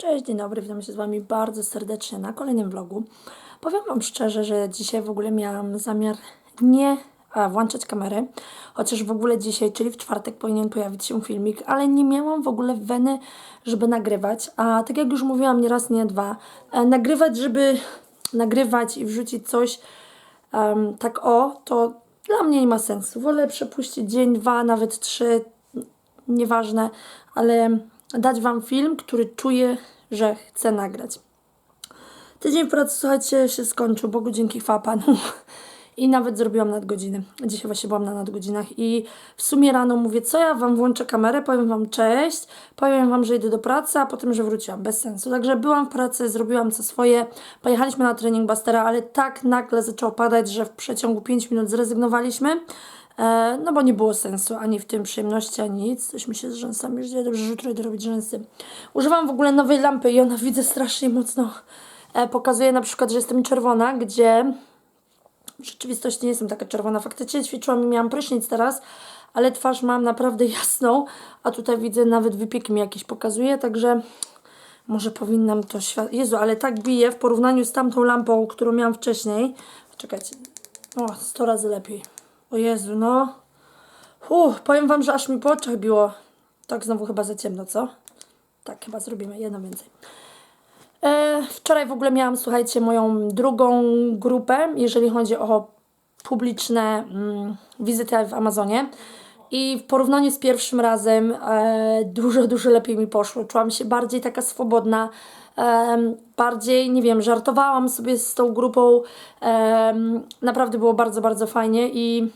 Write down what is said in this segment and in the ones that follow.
Cześć, dzień dobry, witam się z Wami bardzo serdecznie na kolejnym vlogu. Powiem Wam szczerze, że dzisiaj w ogóle miałam zamiar nie e, włączać kamery, chociaż w ogóle dzisiaj, czyli w czwartek powinien pojawić się filmik, ale nie miałam w ogóle weny, żeby nagrywać, a tak jak już mówiłam nie raz, nie dwa, e, nagrywać, żeby nagrywać i wrzucić coś em, tak o, to dla mnie nie ma sensu. Wolę przepuścić dzień, dwa, nawet trzy, nieważne, ale dać Wam film, który czuję, że chcę nagrać. Tydzień pracy, słuchajcie, się skończył, Bogu dzięki chwała Panu. I nawet zrobiłam nadgodziny. Dzisiaj właśnie byłam na nadgodzinach i w sumie rano mówię, co ja Wam włączę kamerę, powiem Wam cześć, powiem Wam, że idę do pracy, a potem, że wróciłam. Bez sensu. Także byłam w pracy, zrobiłam co swoje, pojechaliśmy na trening Bastera, ale tak nagle zaczęło padać, że w przeciągu 5 minut zrezygnowaliśmy. E, no bo nie było sensu ani w tym przyjemności, ani nic. Coś mi się z rzęsami już dzieje, dobrze, że jutro idę robić rzęsy. Używam w ogóle nowej lampy i ona widzę strasznie mocno. E, pokazuje na przykład, że jestem czerwona, gdzie w rzeczywistości nie jestem taka czerwona. Faktycznie ćwiczyłam i miałam prysznic teraz, ale twarz mam naprawdę jasną, a tutaj widzę nawet wypieki mi jakieś pokazuje, także może powinnam to świat... Jezu, ale tak bije w porównaniu z tamtą lampą, którą miałam wcześniej. Czekajcie. O, 100 razy lepiej. O Jezu, no. Uff, powiem Wam, że aż mi po oczach biło. Tak znowu chyba za ciemno, co? Tak, chyba zrobimy jedno więcej. E, wczoraj w ogóle miałam, słuchajcie, moją drugą grupę, jeżeli chodzi o publiczne mm, wizyty w Amazonie. I w porównaniu z pierwszym razem e, dużo, dużo lepiej mi poszło. Czułam się bardziej taka swobodna, em, bardziej, nie wiem, żartowałam sobie z tą grupą. em, naprawdę było bardzo, bardzo fajnie i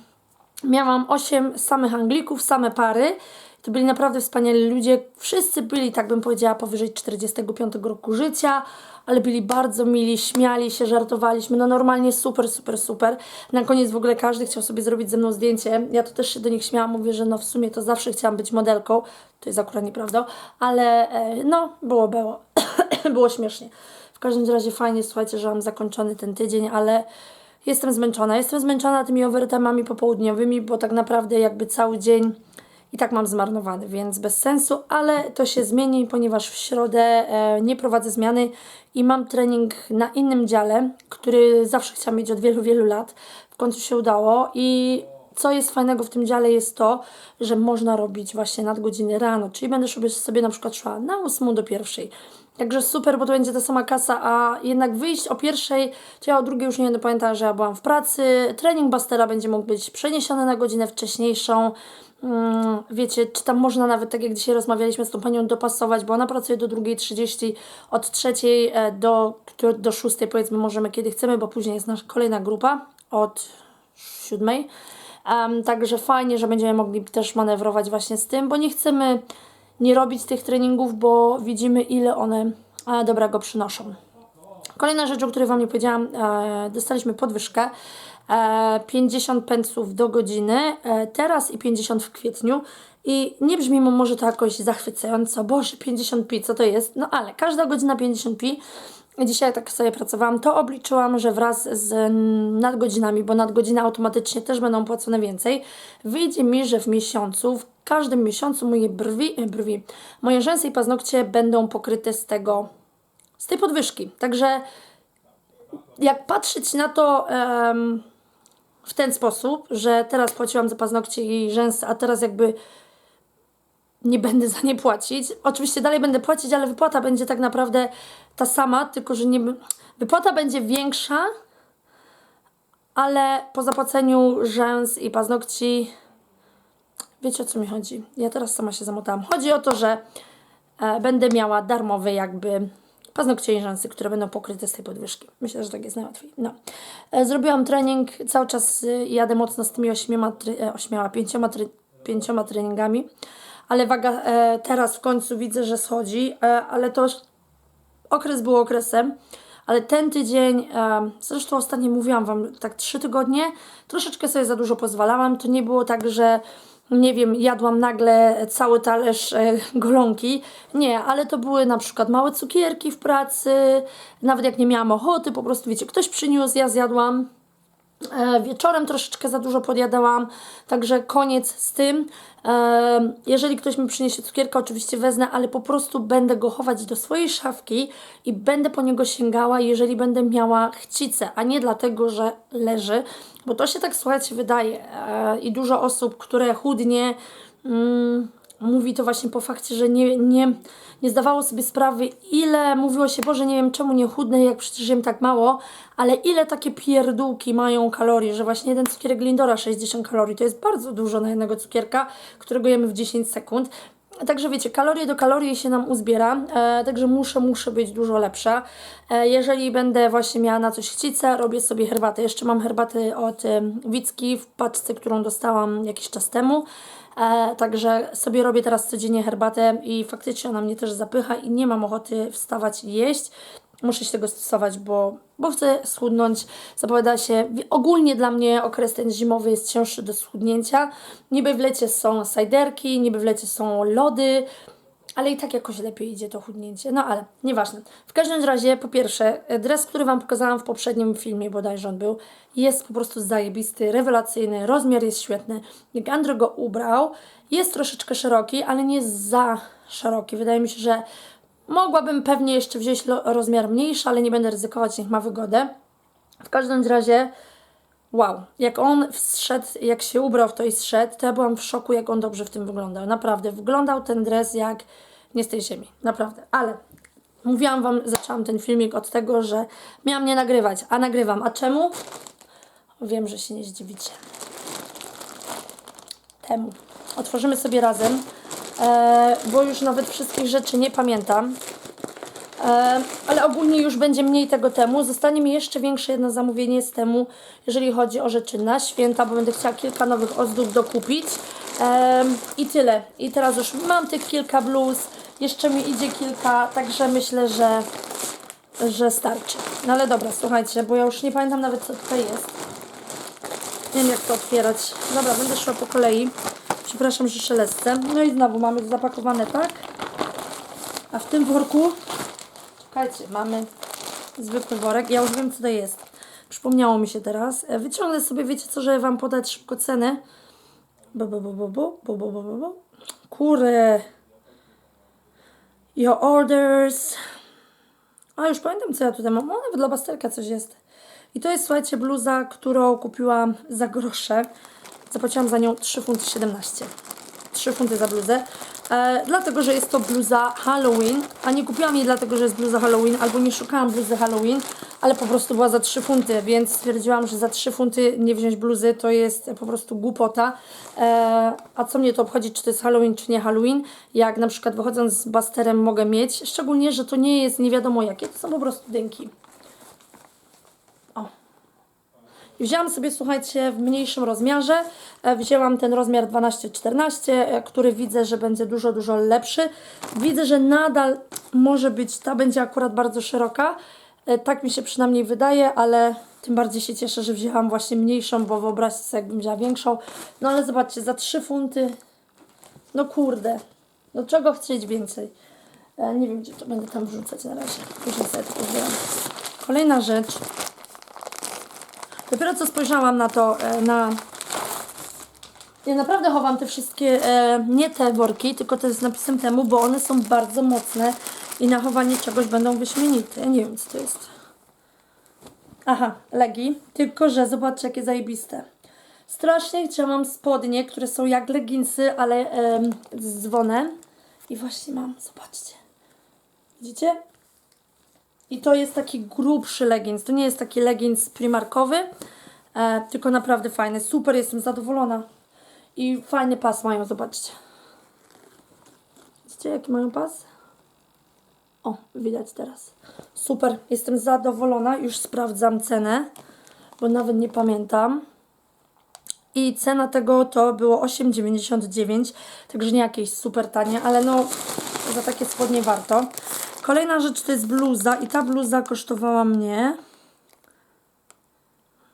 miałam 8 samych Anglików, same pary. To byli naprawdę wspaniali ludzie. Wszyscy byli, tak bym powiedziała, powyżej 45 roku życia, ale byli bardzo mili, śmiali się, żartowaliśmy. No normalnie super, super, super. Na koniec w ogóle każdy chciał sobie zrobić ze mną zdjęcie. Ja to też się do nich śmiałam, mówię, że no w sumie to zawsze chciałam być modelką. To jest akurat nieprawda, ale e, no było, było. było śmiesznie. W każdym razie fajnie, słuchajcie, że mam zakończony ten tydzień, ale jestem zmęczona. Jestem zmęczona tymi overtime'ami popołudniowymi, bo tak naprawdę jakby cały dzień i tak mam zmarnowany, więc bez sensu, ale to się zmieni, ponieważ w środę e, nie prowadzę zmiany i mam trening na innym dziale, który zawsze chciałam mieć od wielu, wielu lat. W końcu się udało i co jest fajnego w tym dziale jest to, że można robić właśnie nadgodziny rano, czyli będę sobie, sobie na przykład szła na 8 do pierwszej. Także super, bo to będzie ta sama kasa, a jednak wyjść o pierwszej, to ja o drugiej już nie będę pamiętała, że ja byłam w pracy. Trening Bastera będzie mógł być przeniesiony na godzinę wcześniejszą. Mm, wiecie, czy tam można nawet, tak jak dzisiaj rozmawialiśmy z tą panią, dopasować, bo ona pracuje do 2.30, od 3.00 e, do, do, do 6.00 powiedzmy możemy kiedy chcemy, bo później jest nasza kolejna grupa od 7.00. Um, także fajnie, że będziemy mogli też manewrować właśnie z tym, bo nie chcemy nie robić tych treningów, bo widzimy ile one e, dobrego przynoszą. Kolejna rzecz, o której Wam nie powiedziałam, e, dostaliśmy podwyżkę. E, 50 pensów do godziny, e, teraz i 50 w kwietniu. I nie brzmi mu może to jakoś zachwycająco, boże 50 pi, co to jest? No ale każda godzina 50 pi. Dzisiaj tak sobie pracowałam, to obliczyłam, że wraz z nadgodzinami, bo nadgodziny automatycznie też będą płacone więcej, wyjdzie mi, że w miesiącu, w każdym miesiącu moje brwi, e, brwi moje rzęsy i paznokcie będą pokryte z tego, z tej podwyżki. Także jak patrzeć na to em, w ten sposób, że teraz płaciłam za paznokcie i rzęsy, a teraz jakby nie będę za nie płacić. Oczywiście dalej będę płacić, ale wypłata będzie tak naprawdę ta sama, tylko że nie, wypłata będzie większa, ale po zapłaceniu rzęs i paznokci wiecie o co mi chodzi. Ja teraz sama się zamotałam. Chodzi o to, że e, będę miała darmowe jakby paznokcie i rzęsy, które będą pokryte z tej podwyżki. Myślę, że tak jest najłatwiej. No. E, zrobiłam trening, cały czas y, jadę mocno z tymi ośmioma, tre- e, ośmioma pięcioma, tre- pięcioma treningami, ale waga e, teraz w końcu widzę, że schodzi, e, ale to już okres był okresem, ale ten tydzień, e, zresztą ostatnio mówiłam Wam, tak trzy tygodnie, troszeczkę sobie za dużo pozwalałam. To nie było tak, że nie wiem, jadłam nagle cały talerz e, golonki. Nie, ale to były na przykład małe cukierki w pracy, nawet jak nie miałam ochoty, po prostu wiecie, ktoś przyniósł, ja zjadłam. E, Wieczorem troszeczkę za dużo podjadałam, także koniec z tym. E, Jeżeli ktoś mi przyniesie cukierka, oczywiście wezmę, ale po prostu będę go chować do swojej szafki i będę po niego sięgała, jeżeli będę miała chcicę, a nie dlatego, że leży, bo to się tak słuchajcie wydaje E, i dużo osób, które chudnie. Mm, mówi to właśnie po fakcie, że nie, nie, nie zdawało sobie sprawy, ile mówiło się, Boże, nie wiem czemu nie chudnę, jak przecież jem tak mało, ale ile takie pierdółki mają kalorii, że właśnie jeden cukierek Lindora 60 kalorii, to jest bardzo dużo na jednego cukierka, którego jemy w 10 sekund. Także wiecie, kalorie do kalorii się nam uzbiera, e, także muszę, muszę być dużo lepsza. E, jeżeli będę właśnie miała na coś chcicę, robię sobie herbatę. Jeszcze mam herbaty od e, Wicki w paczce, którą dostałam jakiś czas temu. E, także sobie robię teraz codziennie herbatę i faktycznie ona mnie też zapycha i nie mam ochoty wstawać i jeść. Muszę się tego stosować, bo, bo chcę schudnąć. Zapowiada się, ogólnie dla mnie okres ten zimowy jest cięższy do schudnięcia. Niby w lecie są sajderki, niby w lecie są lody, ale i tak jakoś lepiej idzie to chudnięcie. No ale nieważne. W każdym razie, po pierwsze, dres, który Wam pokazałam w poprzednim filmie, bodajże on był, jest po prostu zajebisty, rewelacyjny, rozmiar jest świetny. Jak Andrew go ubrał, jest troszeczkę szeroki, ale nie za szeroki. Wydaje mi się, że mogłabym pewnie jeszcze wziąć rozmiar mniejszy, ale nie będę ryzykować, niech ma wygodę. W każdym razie, wow, jak on wszedł, jak się ubrał w to i zszedł, to ja byłam w szoku, jak on dobrze w tym wyglądał. Naprawdę, wyglądał ten dres jak nie z tej ziemi, naprawdę. Ale mówiłam Wam, zaczęłam ten filmik od tego, że miałam nie nagrywać, a nagrywam. A czemu? Wiem, że się nie zdziwicie. Temu. Otworzymy sobie razem, e, bo już nawet wszystkich rzeczy nie pamiętam. Ale ogólnie już będzie mniej tego temu. Zostanie mi jeszcze większe jedno zamówienie z temu, jeżeli chodzi o rzeczy na święta, bo będę chciała kilka nowych ozdób dokupić. I tyle. I teraz już mam tych kilka bluz, jeszcze mi idzie kilka, także myślę, że, że starczy. No ale dobra, słuchajcie, bo ja już nie pamiętam nawet co tutaj jest. Nie wiem jak to otwierać. Dobra, będę szła po kolei. Przepraszam, że szelestę. No i znowu mamy zapakowane tak. A w tym worku Słuchajcie, mamy zwykły worek. Ja już wiem, co to jest. Przypomniało mi się teraz. E, Wyciągnę sobie, wiecie co, żeby Wam podać szybko ceny. Bo, bo, bo, bo, bo, bo, bo, bo, bo. Kurde. Your orders. A, już pamiętam, co ja tutaj mam. O, nawet dla Basterka coś jest. I to jest, słuchajcie, bluza, którą kupiłam za grosze. Zapłaciłam za nią 3 funty 17. 3 funty za bluzę. E, dlatego, że jest to bluza Halloween, a nie kupiłam jej dlatego, że jest bluza Halloween, albo nie szukałam bluzy Halloween, ale po prostu była za 3 funty, więc stwierdziłam, że za 3 funty nie wziąć bluzy to jest po prostu głupota. E, a co mnie to obchodzi, czy to jest Halloween, czy nie Halloween, jak na przykład wychodząc z Basterem mogę mieć, szczególnie, że to nie jest nie wiadomo jakie, to są po prostu dynki. O. I wzięłam sobie, słuchajcie, w mniejszym rozmiarze. E, Wzięłam ten rozmiar 12-14, e, który widzę, że będzie dużo, dużo lepszy. Widzę, że nadal może być, ta będzie akurat bardzo szeroka. E, Tak mi się przynajmniej wydaje, ale tym bardziej się cieszę, że wzięłam właśnie mniejszą, bo wyobraźcie sobie, jakbym wzięła większą. No ale zobaczcie, za 3 funty, no kurde, no czego chcieć więcej? Nie wiem, gdzie to będę tam wrzucać na razie. Później sobie to. Kolejna rzecz. Dopiero co spojrzałam na to, e, na... Ja naprawdę chowam te wszystkie, e, nie te worki, tylko te z napisem temu, bo one są bardzo mocne i na chowanie czegoś będą wyśmienite. Ja nie wiem, co to jest. Aha, legi. Tylko, że zobaczcie, jakie zajebiste. Strasznie chciałam spodnie, które są jak leginsy, ale z dzwonem. I właśnie mam, zobaczcie. Widzicie? I to jest taki grubszy leggings. To nie jest taki leggings primarkowy, e, tylko naprawdę fajny. Super, jestem zadowolona. I fajny pas mają, zobaczcie. Widzicie, jaki mają pas? O, widać teraz. Super, jestem zadowolona. Już sprawdzam cenę, bo nawet nie pamiętam. I cena tego to było 8,99, także nie jakieś super tanie, ale no za takie spodnie warto. Kolejna rzecz to jest bluza i ta bluza kosztowała mnie...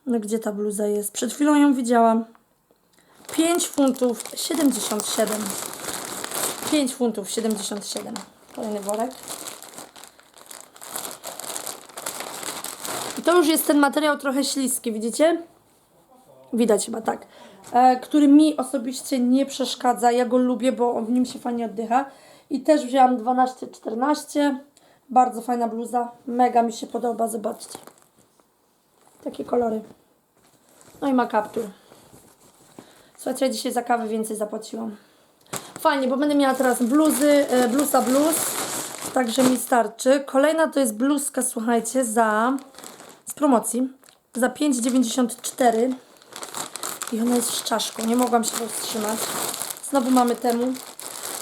No gdzie ta bluza jest? Przed chwilą ją widziałam. 5 funtów 77. 5 funtów 77. Kolejny worek. I to już jest ten materiał trochę śliski, widzicie? Widać chyba tak. E, który mi osobiście nie przeszkadza. Ja go lubię, bo w nim się fajnie oddycha. I też wzięłam 12-14. Bardzo fajna bluza. Mega mi się podoba, zobaczcie. Takie kolory. No i ma kaptur. Słuchajcie, ja dzisiaj za kawę więcej zapłaciłam. Fajnie, bo będę miała teraz bluzy, e, bluza bluz. Także mi starczy. Kolejna to jest bluzka, słuchajcie, za z promocji. Za 5,94. I ona jest w czaszką. Nie mogłam się powstrzymać. Znowu mamy temu.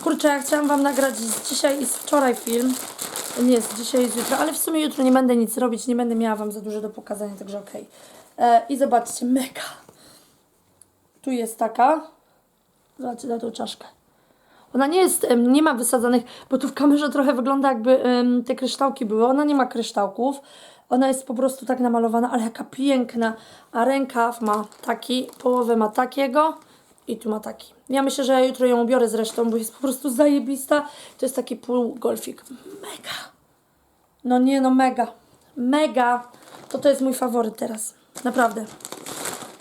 Kurczę, ja chciałam Wam nagrać dzisiaj i z wczoraj film. Nie, z dzisiaj i z jutra, ale w sumie jutro nie będę nic robić, nie będę miała Wam za dużo do pokazania, także okej. E, I zobaczcie, mega. Tu jest taka. Zobaczcie na tą czaszkę. Ona nie jest, nie ma wysadzonych, bo tu w kamerze trochę wygląda jakby te kryształki były. Ona nie ma kryształków. Ona jest po prostu tak namalowana, ale jaka piękna. A rękaw ma taki, połowę ma takiego i tu ma taki. Ja myślę, że jutro ją ubiorę zresztą, bo jest po prostu zajebista. To jest taki pół golfik. Mega. No nie, no mega. Mega. To to jest mój faworyt teraz. Naprawdę.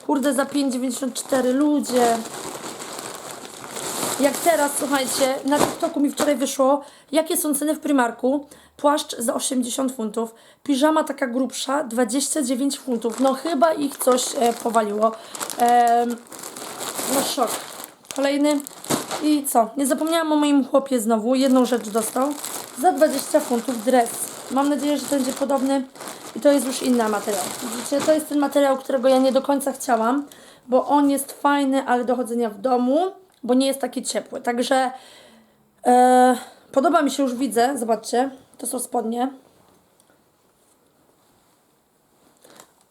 Kurde, za 5,94 ludzie. Jak teraz, słuchajcie, na TikToku mi wczoraj wyszło, jakie są ceny w Primarku. Płaszcz za 80 funtów, piżama taka grubsza 29 funtów. No chyba ich coś e, powaliło. Em, no szok. Kolejny. I co? Nie zapomniałam o moim chłopie znowu. Jedną rzecz dostał. Za 20 funtów dres. Mam nadzieję, że będzie podobny. I to jest już inny materiał. Widzicie, to jest ten materiał, którego ja nie do końca chciałam, bo on jest fajny, ale do chodzenia w domu, bo nie jest taki ciepły. Także e, podoba mi się, już widzę. Zobaczcie, to są spodnie.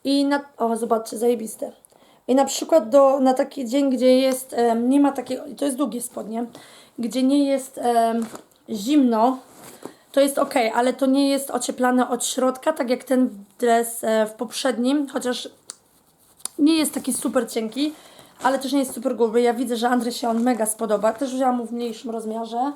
I na, o, zobaczcie, zajebiste. I na przykład do, na taki dzień, gdzie jest, nie ma takiego, to jest długie spodnie, gdzie nie jest zimno, to jest ok, ale to nie jest ocieplane od środka, tak jak ten dres e, w poprzednim, chociaż nie jest taki super cienki, ale też nie jest super gruby. Ja widzę, że Andrzej się on mega spodoba. Też wzięłam mu w mniejszym rozmiarze.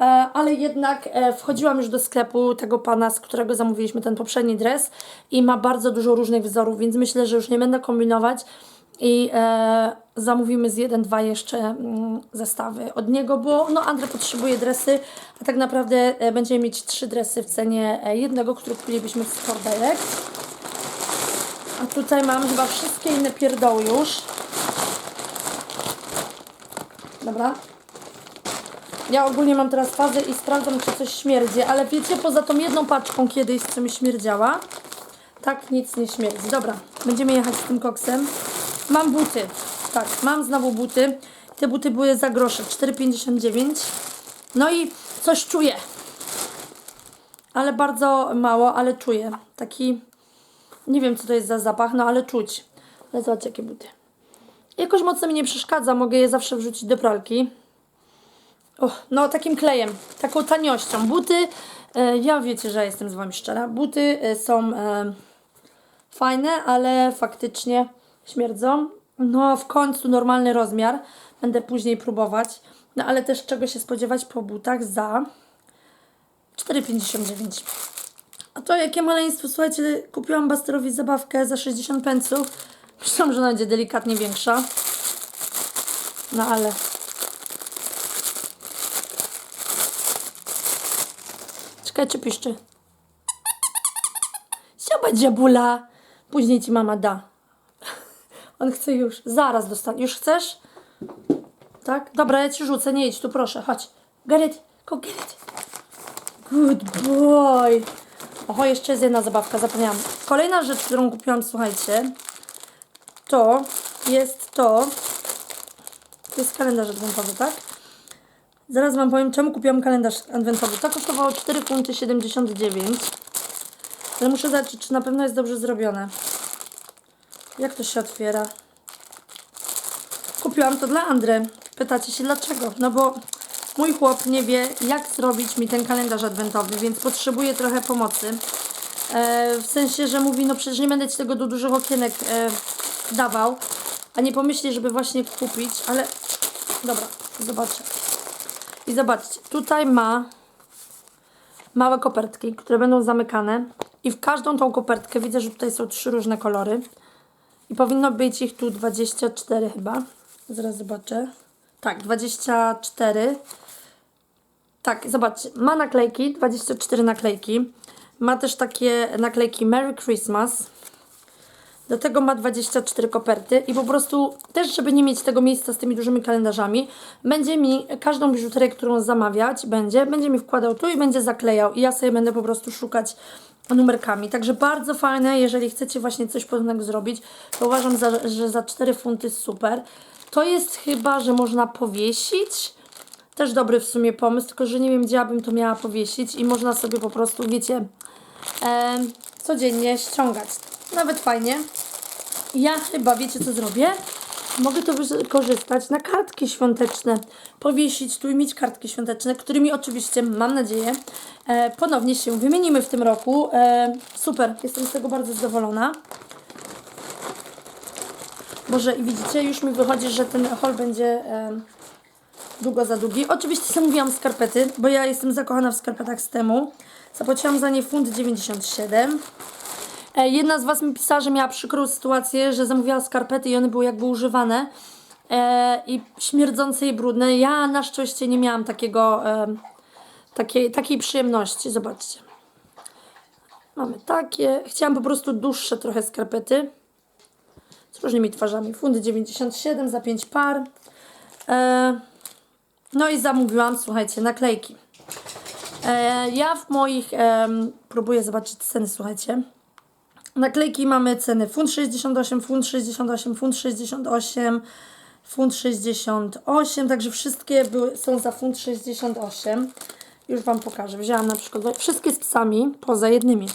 E, ale jednak e, wchodziłam już do sklepu tego pana, z którego zamówiliśmy ten poprzedni dres i ma bardzo dużo różnych wzorów, więc myślę, że już nie będę kombinować i e, zamówimy z jeden, dwa jeszcze mm, zestawy od niego, bo no Andrzej potrzebuje dresy, a tak naprawdę e, będziemy mieć trzy dresy w cenie jednego, który kupilibyśmy w Sport Direct. A tutaj mam chyba wszystkie inne pierdoły już. Dobra. Ja ogólnie mam teraz fazę i sprawdzam, czy coś śmierdzi, ale wiecie, poza tą jedną paczką kiedyś, co mi śmierdziała, tak nic nie śmierdzi. Dobra, będziemy jechać z tym koksem. Mam buty. Tak, mam znowu buty. Te buty były za grosze, 4,59. No i coś czuję. Ale bardzo mało, ale czuję. Taki, nie wiem co to jest za zapach, no ale czuć. Ale zobaczcie jakie buty. Jakoś mocno mi nie przeszkadza, mogę je zawsze wrzucić do pralki. O, no takim klejem, taką taniością. Buty, e, ja wiecie, że jestem z Wami szczera, buty e, są e, fajne, ale faktycznie śmierdzą. No w końcu normalny rozmiar, będę później próbować. No ale też czego się spodziewać po butach za 4,59. A to jakie maleństwo, słuchajcie, kupiłam Basterowi zabawkę za 60 pensów. Myślałam, że ona będzie delikatnie większa. No ale Czy piszczy? Siaba dziabula. Później ci mama da. On chce już. Zaraz dostanie. Już chcesz? Tak? Dobra, ja ci rzucę. Nie idź tu, proszę. Chodź. Get it. Go get it. Good boy. Oho, jeszcze jest jedna zabawka. Zapomniałam. Kolejna rzecz, którą kupiłam, słuchajcie, to jest to. To jest kalendarz adwentowy, tak? Zaraz Wam powiem, czemu kupiłam kalendarz adwentowy. To kosztowało 4 funty 79. Ale muszę zobaczyć, czy na pewno jest dobrze zrobione. Jak to się otwiera? Kupiłam to dla Andry. Pytacie się dlaczego? No bo mój chłop nie wie, jak zrobić mi ten kalendarz adwentowy, więc potrzebuje trochę pomocy. E, w sensie, że mówi, no przecież nie będę Ci tego do dużych okienek e, dawał, a nie pomyśli, żeby właśnie kupić, ale dobra, zobaczę. I zobaczcie, tutaj ma małe kopertki, które będą zamykane. I w każdą tą kopertkę widzę, że tutaj są trzy różne kolory. I powinno być ich tu 24 chyba. Zaraz zobaczę. Tak, 24. Tak, zobaczcie, ma naklejki, 24 naklejki. Ma też takie naklejki Merry Christmas. Do tego ma 24 koperty i po prostu też, żeby nie mieć tego miejsca z tymi dużymi kalendarzami, będzie mi każdą biżuterię, którą zamawiać będzie, będzie mi wkładał tu i będzie zaklejał i ja sobie będę po prostu szukać numerkami. Także bardzo fajne, jeżeli chcecie właśnie coś podobnego zrobić, to uważam, za, że za 4 funty super. To jest chyba, że można powiesić. Też dobry w sumie pomysł, tylko że nie wiem, gdzie ja bym to miała powiesić i można sobie po prostu, wiecie, e, codziennie ściągać. Nawet fajnie. Ja chyba, wiecie co zrobię? Mogę to wykorzystać na kartki świąteczne. Powiesić tu i mieć kartki świąteczne, którymi oczywiście, mam nadzieję, e, ponownie się wymienimy w tym roku. E, super, jestem z tego bardzo zadowolona. Boże, i widzicie, już mi wychodzi, że ten haul będzie e, długo za długi. Oczywiście zamówiłam skarpety, bo ja jestem zakochana w skarpetach z temu. Zapłaciłam za nie funt 97. E, Jedna z Was mi pisała, że miała przykrą sytuację, że zamówiła skarpety i one były jakby używane e, i śmierdzące i brudne. Ja na szczęście nie miałam takiego, e, takiej, takiej przyjemności. Zobaczcie. Mamy takie. Chciałam po prostu dłuższe trochę skarpety. Z różnymi twarzami. Funty 97 za 5 par. E, no i zamówiłam, słuchajcie, naklejki. E, ja w moich, em, próbuję zobaczyć ceny, słuchajcie. Naklejki mamy ceny funt 68, funt 68, funt 68, funt 68, także wszystkie były, są za funt 68. Już Wam pokażę. Wzięłam na przykład wszystkie z psami, poza jednymi.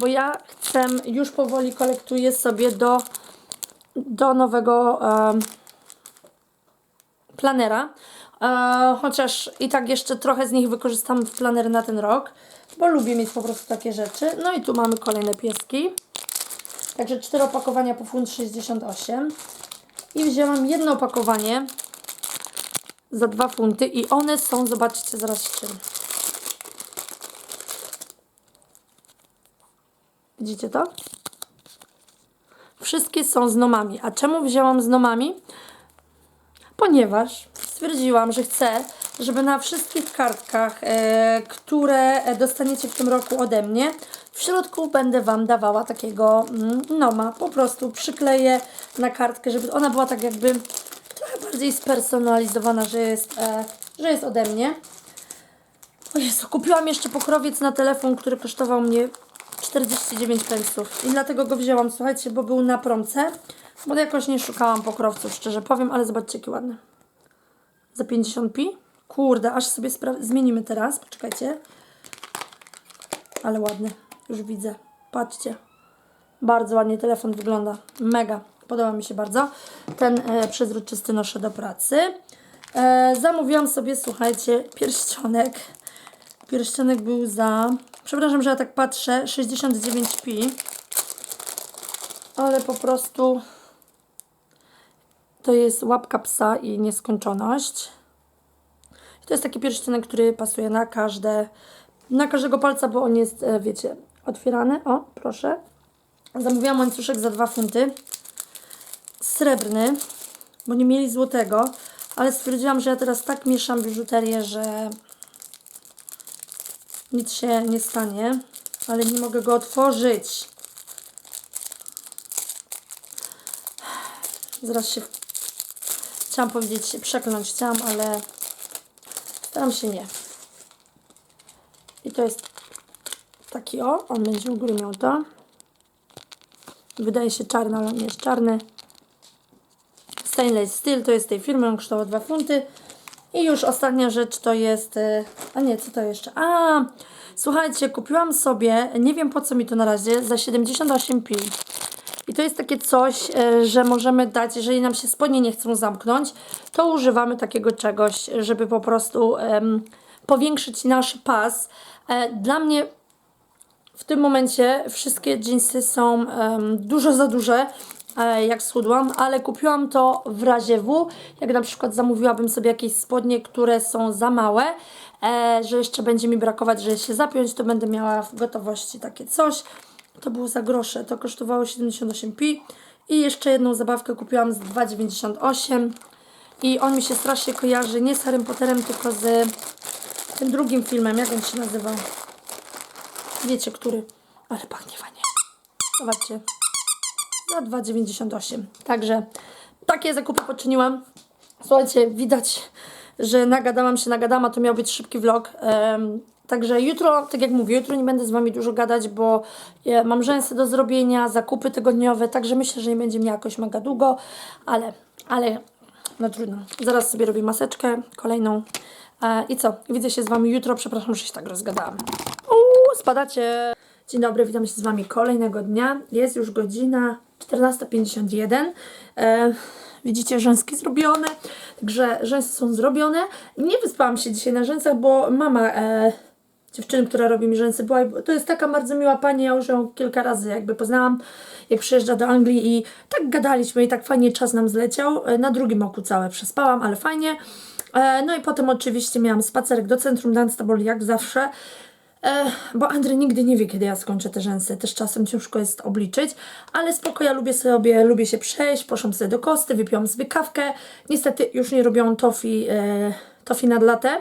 Bo ja chcę, już powoli kolektuję sobie do, do nowego em, planera. E, chociaż i tak jeszcze trochę z nich wykorzystam w planer na ten rok, bo lubię mieć po prostu takie rzeczy. No i tu mamy kolejne pieski. Także cztery opakowania po funt 68. I wzięłam jedno opakowanie za 2 funty i one są, zobaczcie zaraz czym. Widzicie to? Wszystkie są z nomami. A czemu wzięłam z nomami? ponieważ stwierdziłam, że chcę, żeby na wszystkich kartkach, e, które dostaniecie w tym roku ode mnie, w środku będę Wam dawała takiego mm, noma. Po prostu przykleję na kartkę, żeby ona była tak jakby trochę bardziej spersonalizowana, że jest, e, że jest ode mnie. O Jezu, kupiłam jeszcze pokrowiec na telefon, który kosztował mnie 49 pensów. I dlatego go wzięłam, słuchajcie, bo był na promce. Bo jakoś nie szukałam pokrowców, szczerze powiem, ale zobaczcie, jakie ładne. Za 50 pi? Kurde, aż sobie zmienimy teraz. Poczekajcie. Ale ładny. Już widzę. Patrzcie. Bardzo ładnie telefon wygląda. Mega. Podoba mi się bardzo. Ten e, przezroczysty noszę do pracy. E, zamówiłam sobie, słuchajcie, pierścionek. Pierścionek był za... Przepraszam, że ja tak patrzę. 69 pi. Ale po prostu... To jest łapka psa i nieskończoność. To jest taki pierścionek, który pasuje na każde, na każdego palca, bo on jest, e, wiecie, otwierany. O, proszę. Zamówiłam łańcuszek za 2 funty. Srebrny, bo nie mieli złotego, ale stwierdziłam, że ja teraz tak mieszam biżuterię, że nic się nie stanie, ale nie mogę go otworzyć. Zaraz się Chciałam powiedzieć, przekląć chciałam, ale staram się nie. I to jest taki o, on będzie u góry miał to. Wydaje się czarny, ale on nie jest czarny. Stainless Steel to jest tej firmy, on kosztował 2 funty. I już ostatnia rzecz to jest, y, a nie, co to jeszcze? A, słuchajcie, kupiłam sobie, nie wiem po co mi to na razie, za 78 pi. I to jest takie coś, e, że możemy dać, jeżeli nam się spodnie nie chcą zamknąć, to używamy takiego czegoś, żeby po prostu em, powiększyć nasz pas. E, Dla mnie w tym momencie wszystkie dżinsy są em, dużo za duże, e, jak schudłam, ale kupiłam to w razie W, jak na przykład zamówiłabym sobie jakieś spodnie, które są za małe, że jeszcze będzie mi brakować, żeby się zapiąć, to będę miała w gotowości takie coś. To było za grosze, to kosztowało 78 pi I jeszcze jedną zabawkę kupiłam z 2,98 i on mi się strasznie kojarzy nie z Harry Potterem, tylko z tym drugim filmem, jak on się nazywał. Wiecie, który? Ale pachnie fajnie. Zobaczcie. Za 2,98. Także takie zakupy poczyniłam. Słuchajcie, widać, że nagadałam się, nagadałam, a to miał być szybki vlog. Także jutro, tak jak mówię, jutro nie będę z Wami dużo gadać, bo mam rzęsy do zrobienia, zakupy tygodniowe, także myślę, że nie będzie mnie jakoś mega długo, ale, ale no trudno. Zaraz sobie robię maseczkę, kolejną. E, I co? Widzę się z Wami jutro. Przepraszam, że się tak rozgadałam. Uuu, spadacie. Dzień dobry, witam się z Wami kolejnego dnia. Jest już godzina 14.51. E, widzicie, rzęski zrobione. Także rzęsy są zrobione. Nie wyspałam się dzisiaj na rzęsach, bo mama e, dziewczyny, która robi mi rzęsy, była, to jest taka bardzo miła pani, ja już ją kilka razy jakby poznałam, jak przyjeżdża do Anglii i tak gadaliśmy i tak fajnie czas nam zleciał. E, Na drugim oku całe przespałam, ale fajnie. E, No i potem oczywiście miałam spacerek do centrum Dunstable, jak zawsze. E, bo Andrzej nigdy nie wie, kiedy ja skończę te rzęsy. Też czasem ciężko jest obliczyć, ale spoko, ja lubię sobie, lubię się przejść, poszłam sobie do kosty, wypiłam sobie kawkę. Niestety już nie robią tofi, e, tofi nad latę.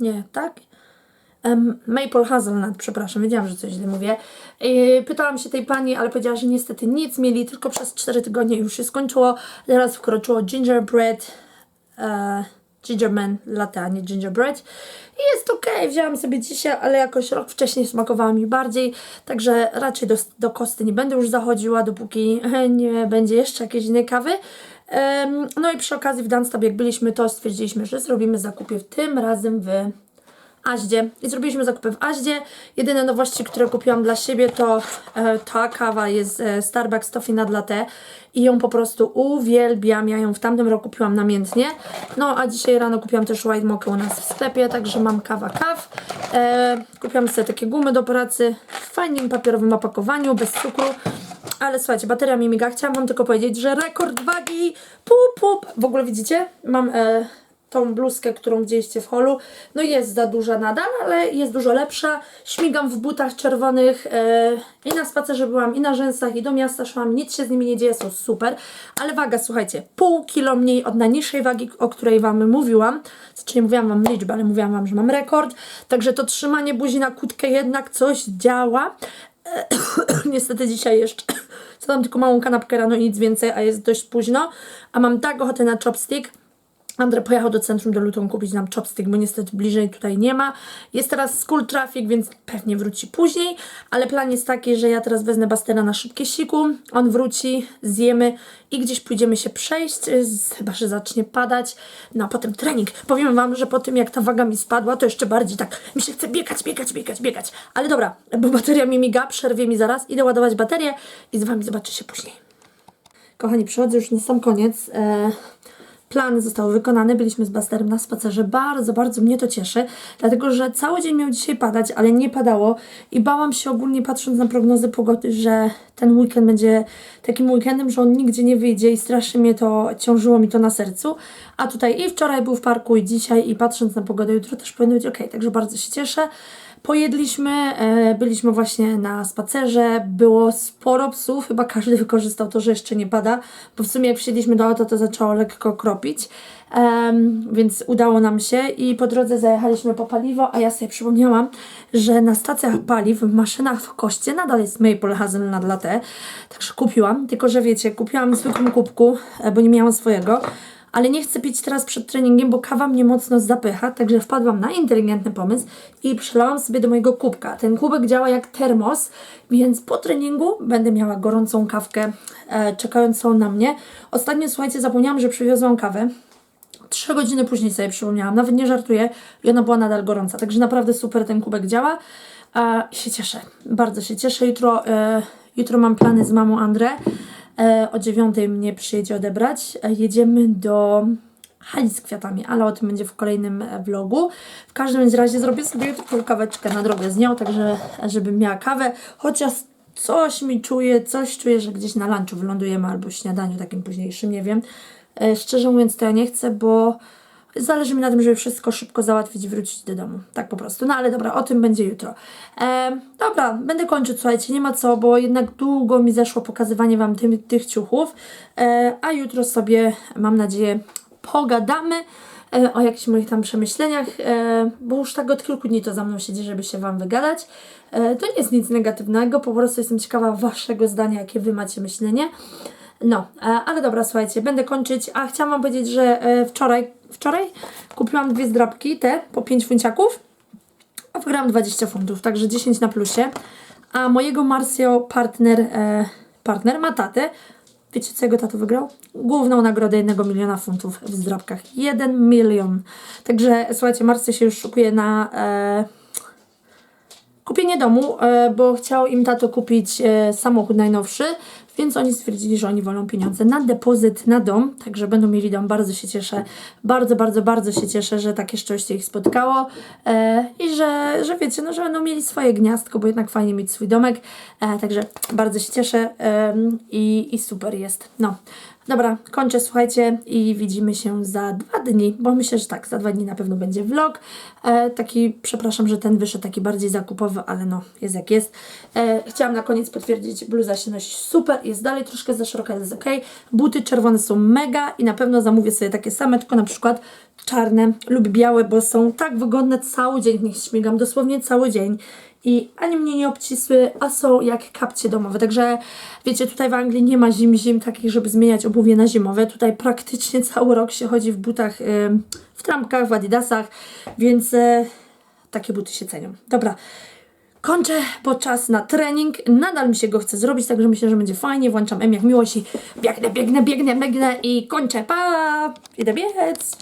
Nie, tak? Maple Hazelnut, przepraszam, wiedziałam, że coś źle mówię. Yy, pytałam się tej pani, ale powiedziała, że niestety nic mieli, tylko przez 4 tygodnie już się skończyło. Teraz wkroczyło gingerbread, e, gingerman latte, a nie gingerbread. I jest okej, wzięłam sobie dzisiaj, ale jakoś rok wcześniej smakowała mi bardziej, także raczej do, do kosty nie będę już zachodziła, dopóki nie będzie jeszcze jakiejś innej kawy. No i przy okazji w Dunstab, jak byliśmy, to stwierdziliśmy, że zrobimy zakupy tym razem w Aździe. I zrobiliśmy zakupy w Aździe. Jedyne nowości, które kupiłam dla siebie to e, ta kawa jest e, Starbucks Toffee nad latte i ją po prostu uwielbiam. Ja ją w tamtym roku kupiłam namiętnie. No a dzisiaj rano kupiłam też white mocha u nas w sklepie, także mam kawa kaw. E, kupiłam sobie takie gumy do pracy w fajnym papierowym opakowaniu, bez cukru. Ale słuchajcie, bateria mi miga. Chciałam wam tylko powiedzieć, że rekord wagi pup, pup. W ogóle widzicie? Mam e, tą bluzkę, którą widzieliście w holu. No jest za duża nadal, ale jest dużo lepsza. Śmigam w butach czerwonych e, i na spacerze byłam, i na rzęsach, i do miasta szłam. Nic się z nimi nie dzieje, są super. Ale waga, słuchajcie, pół kilo mniej od najniższej wagi, o której Wam mówiłam. Znaczy nie mówiłam Wam liczbę, ale mówiłam Wam, że mam rekord. Także to trzymanie buzi na kutkę jednak coś działa. E, Niestety dzisiaj jeszcze Zadam tylko małą kanapkę rano i nic więcej, a jest dość późno. A mam tak ochotę na chopstick. Andrzej pojechał do centrum do Luton kupić nam chopstick, bo niestety bliżej tutaj nie ma. Jest teraz school traffic, więc pewnie wróci później, ale plan jest taki, że ja teraz wezmę Bastera na szybkie siku, on wróci, zjemy i gdzieś pójdziemy się przejść, chyba, że zacznie padać. No a potem trening. Powiem Wam, że po tym jak ta waga mi spadła, to jeszcze bardziej tak mi się chce biegać, biegać, biegać, biegać. Ale dobra, bo bateria mi miga, przerwie mi zaraz, idę ładować baterię i z Wami zobaczę się później. Kochani, przychodzę już na sam koniec. E, plany zostały wykonane. Byliśmy z Basterem na spacerze. Bardzo, bardzo mnie to cieszy, dlatego że cały dzień miał dzisiaj padać, ale nie padało i bałam się ogólnie patrząc na prognozy pogody, że ten weekend będzie takim weekendem, że on nigdzie nie wyjdzie i strasznie mnie to ciążyło mi to na sercu. A tutaj i wczoraj był w parku i dzisiaj i patrząc na pogodę jutro też powinno być ok, także bardzo się cieszę. Pojedliśmy, e, byliśmy właśnie na spacerze, było sporo psów, chyba każdy wykorzystał to, że jeszcze nie pada, bo w sumie jak wsiedliśmy do auta, to zaczęło lekko kropić, Em, więc udało nam się i po drodze zajechaliśmy po paliwo, a ja sobie przypomniałam, że na stacjach paliw w maszynach w koście nadal jest Maple Hazelnut Latte, także kupiłam, tylko że wiecie, kupiłam w zwykłym kubku, e, bo nie miałam swojego, ale nie chcę pić teraz przed treningiem, bo kawa mnie mocno zapycha, także wpadłam na inteligentny pomysł i przelałam sobie do mojego kubka. Ten kubek działa jak termos, więc po treningu będę miała gorącą kawkę e, czekającą na mnie. Ostatnio, słuchajcie, zapomniałam, że przywiozłam kawę. Trzy godziny później sobie przypomniałam, nawet nie żartuję i ona była nadal gorąca, także naprawdę super ten kubek działa i się cieszę, bardzo się cieszę. Jutro, e, jutro mam plany z mamą Andrę, e, o dziewiątej mnie przyjedzie odebrać, e, jedziemy do hali z kwiatami, ale o tym będzie w kolejnym e, vlogu. W każdym razie zrobię sobie jutro kaweczkę na drogę z nią, także e, żebym miała kawę, chociaż coś mi czuję, coś czuję, że gdzieś na lunchu wylądujemy albo śniadaniu takim późniejszym, nie wiem. E, Szczerze mówiąc, to ja nie chcę, bo Zależy mi na tym, żeby wszystko szybko załatwić i wrócić do domu. Tak po prostu. No ale dobra, o tym będzie jutro. E, dobra, będę kończyć, słuchajcie, nie ma co, bo jednak długo mi zeszło pokazywanie Wam tych ciuchów. E, a jutro sobie, mam nadzieję, pogadamy e, o jakichś moich tam przemyśleniach, e, bo już tak od kilku dni to za mną siedzi, żeby się Wam wygadać. E, to nie jest nic negatywnego, po prostu jestem ciekawa Waszego zdania, jakie Wy macie myślenie. No, e, ale dobra, słuchajcie, będę kończyć. A chciałam Wam powiedzieć, że e, wczoraj, wczoraj kupiłam dwie zdrabki, te po 5 funciaków, a wygrałam 20 funtów, także 10 na plusie. A mojego Marcio partner, e, partner ma tatę. Wiecie, co jego tato wygrał? Główną nagrodę 1 miliona funtów w zdrabkach. 1 milion. Także słuchajcie, Marcio się już szukuje na kupienie domu, bo chciał im tato kupić samochód najnowszy, więc oni stwierdzili, że oni wolą pieniądze na depozyt na dom, także będą mieli dom. Bardzo się cieszę, bardzo, bardzo, bardzo się cieszę, że takie szczęście ich spotkało e, i że, że wiecie, no, że będą mieli swoje gniazdko, bo jednak fajnie mieć swój domek, e, także bardzo się cieszę em, i, i super jest. No, Dobra, kończę, słuchajcie i widzimy się za dwa dni, bo myślę, że tak, za dwa dni na pewno będzie vlog. E, taki, przepraszam, że ten wyszedł taki bardziej zakupowy, ale no, jest jak jest. E, chciałam na koniec potwierdzić, bluza się nosi super, jest dalej troszkę za szeroka, ale jest ok. Buty czerwone są mega i na pewno zamówię sobie takie same, tylko na przykład czarne lub białe, bo są tak wygodne cały dzień, niech śmigam dosłownie cały dzień i ani mnie nie obcisły, a są jak kapcie domowe. Także wiecie, tutaj w Anglii nie ma zim, zim takich, żeby zmieniać obuwie na zimowe. Tutaj praktycznie cały rok się chodzi w butach, ym, w trampkach, w adidasach, więc e, takie buty się cenią. Dobra. Kończę, bo czas na trening. Nadal mi się go chce zrobić, także myślę, że będzie fajnie. Włączam M jak miłość i biegnę, biegnę, biegnę, biegnę i kończę. Pa! Idę biec.